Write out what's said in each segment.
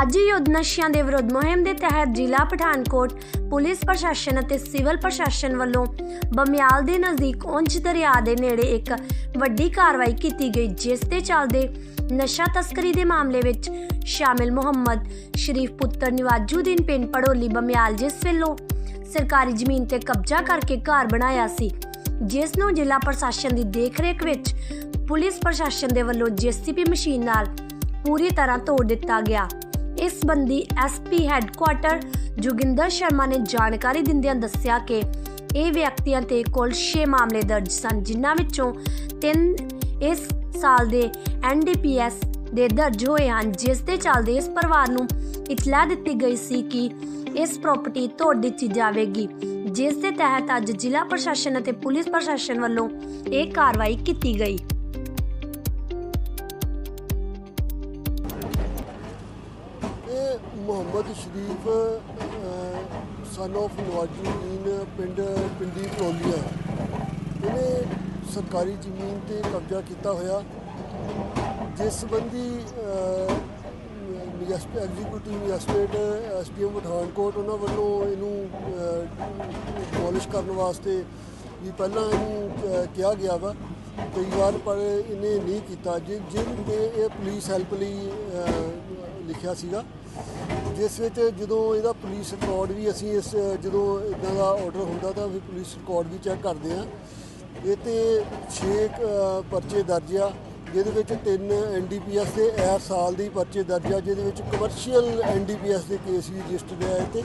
ਅੱਜ ਯੁੱਧ ਨਸ਼ਿਆਂ ਦੇ ਵਿਰੁੱਧ ਮੁਹਿੰਮ ਦੇ ਤਹਿਤ ਜ਼ਿਲ੍ਹਾ ਪਠਾਨਕੋਟ ਪੁਲਿਸ ਪ੍ਰਸ਼ਾਸਨ ਅਤੇ ਸਿਵਲ ਪ੍ਰਸ਼ਾਸਨ ਵੱਲੋਂ ਬਮਿਆਲ ਦੇ ਨਜ਼ਦੀਕ ਉਂਝ ਦਰਿਆ ਦੇ ਨੇੜੇ ਇੱਕ ਵੱਡੀ ਕਾਰਵਾਈ ਕੀਤੀ ਗਈ, ਜਿਸ ਦੇ ਚੱਲਦੇ ਨਸ਼ਾ ਤਸਕਰੀ ਦੇ ਮਾਮਲੇ ਵਿੱਚ ਸ਼ਾਮਿਲ ਮੁਹੰਮਦ ਸ਼ਰੀਫ ਪੁੱਤਰ ਨਿਵਾਜੂਦੀਨ ਪਿੰਡ ਪੜੋਲੀ ਬਮਿਆਲ, ਜਿਸ ਵੱਲੋਂ ਸਰਕਾਰੀ ਜ਼ਮੀਨ ਤੇ ਕਬਜ਼ਾ ਕਰਕੇ ਘਰ ਬਣਾਇਆ ਸੀ, ਜਿਸ ਨੂੰ ਜ਼ਿਲ੍ਹਾ ਪ੍ਰਸ਼ਾਸਨ ਦੀ ਦੇਖਰੇਖ ਵਿੱਚ ਪੁਲਿਸ ਪ੍ਰਸ਼ਾਸਨ ਦੇ ਵੱਲੋਂ ਜੀਸੀਪੀ ਮਸ਼ੀਨ ਨਾਲ ਪੂਰੀ ਤਰ੍ਹਾਂ ਤੋੜ ਦਿੱਤਾ ਗਿਆ। ਇਸ ਸੰਬੰਧੀ ਐਸਪੀ ਹੈੱਡਕੁਆਟਰ ਜੋਗਿੰਦਰ ਸ਼ਰਮਾ ਨੇ ਜਾਣਕਾਰੀ ਦਿੰਦਿਆਂ ਦੱਸਿਆ ਕਿ ਇਹ ਵਿਅਕਤੀਆਂ ਤੇ ਕੁੱਲ 6 ਮਾਮਲੇ ਦਰਜ ਸਨ, ਜਿਨ੍ਹਾਂ ਵਿੱਚੋਂ 3 ਇਸ ਸਾਲ ਦੇ ਐਨਡੀਪੀਐਸ ਦੇ ਦਰਜ ਹੋਏ ਹਨ, ਜਿਸ ਦੇ ਚੱਲਦੇ ਇਸ ਪਰਿਵਾਰ ਨੂੰ ਇਤਲਾਹ ਦਿੱਤੀ ਗਈ ਸੀ ਕਿ ਇਸ ਪ੍ਰਾਪਰਟੀ ਤੋੜ ਦਿੱਤੀ ਜਾਵੇਗੀ, ਜਿਸ ਦੇ ਤਹਿਤ ਅੱਜ ਜ਼ਿਲ੍ਹਾ ਪ੍ਰਸ਼ਾਸਨ ਅਤੇ ਪੁਲਿਸ ਪ੍ਰਸ਼ਾਸਨ ਵੱਲੋਂ ਇਹ ਕਾਰਵਾਈ ਕੀਤੀ ਗਈ। ਮੁਹੰਮਦ ਸ਼ਰੀਫ ਸਨ of ਨਵਾਜੂਦੀਨ ਪਿੰਡ, ਪਿੰਡੀ ਪਰੋਲੀਆ ਇਹਨੇ ਸਰਕਾਰੀ ਜ਼ਮੀਨ ਤੇ ਕਬਜ਼ਾ ਕੀਤਾ ਹੋਇਆ। ਜਿਸ ਸੰਬੰਧੀ ਮੈਜਿਸਟਰ ਐਗਜ਼ੀਕਿਊਟਿਵ ਮੈਜਿਸਟਰੇਟ ਐਸਪੀਐਮ ਪਠਾਨਕੋਟ, ਉਹਨਾਂ ਵੱਲੋਂ ਇਹਨੂੰ ਪੋਲਿਸ਼ ਕਰਨ ਵਾਸਤੇ ਵੀ ਪਹਿਲਾਂ ਇਹਨੂੰ ਕਿਹਾ ਗਿਆ ਵਾ, ਕਈ ਵਾਰ ਪਰ ਇਹਨੇ ਨਹੀਂ ਕੀਤਾ। ਜਿ ਜਿਹਨ ਇਹ ਪੁਲਿਸ ਹੈਲਪ ਲਈ ਲਿਖਿਆ ਸੀਗਾ। ਜਿਸ ਵਿੱਚ ਜਦੋਂ ਇਹਦਾ ਪੁਲਿਸ ਰਿਕਾਰਡ ਵੀ ਅਸੀਂ ਇਸ, ਜਦੋਂ ਇਦਾਂ ਦਾ ਆਰਡਰ ਹੁੰਦਾ ਤਾਂ ਫਿਰ ਪੁਲਿਸ ਰਿਕਾਰਡ ਵੀ ਚੈੱਕ ਕਰਦੇ ਆ। ਇਹ ਤੇ 6 ਪਰਚੇ ਦਰਜ ਆ, ਜਿਹਦੇ ਵਿੱਚ ਤਿੰਨ ਐਨਡੀਪੀਐਸ ਦੇ ਇਸ ਸਾਲ ਦੀ ਪਰਚੇ ਦਰਜ ਆ, ਜਿਹਦੇ ਵਿੱਚ ਕਮਰਸ਼ੀਅਲ ਐਨਡੀਪੀਐਸ ਦੇ ਕੇਸ ਵੀ ਰਜਿਸਟਰਡ ਆ ਇਹ ਤੇ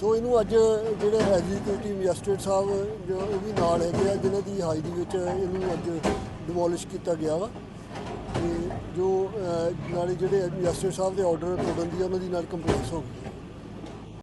ਸੋ ਇਹਨੂੰ ਅੱਜ ਜਿਹੜੇ ਐਗਜ਼ੀਕਿਊਟਿਵ ਮੈਜਿਸਟਰੇਟ ਸਾਹਿਬ ਜੋ ਉਹ ਵੀ ਨਾਲ ਹੈਗੇ ਆ ਜਿਨ੍ਹਾਂ ਦੀ ਹਾਜ਼ਰੀ ਵਿੱਚ ਇਹਨੂੰ ਅੱਜ ਡਿਮੋਲਿਸ਼ ਕੀਤਾ ਗਿਆ ਵਾ। ਤੇ ਜੋ ਨਾਲੇ ਜਿਹੜੇ ਮੈਜਿਸਟਰੇਟ ਸਾਹਿਬ ਦੇ ਆਰਡਰ ਤੋੜਨ ਦੀ ਆ, ਉਹਨਾਂ ਦੀ ਨਾਲ ਕੰਪਲੇਂਟਸ ਹੋ ਗਈ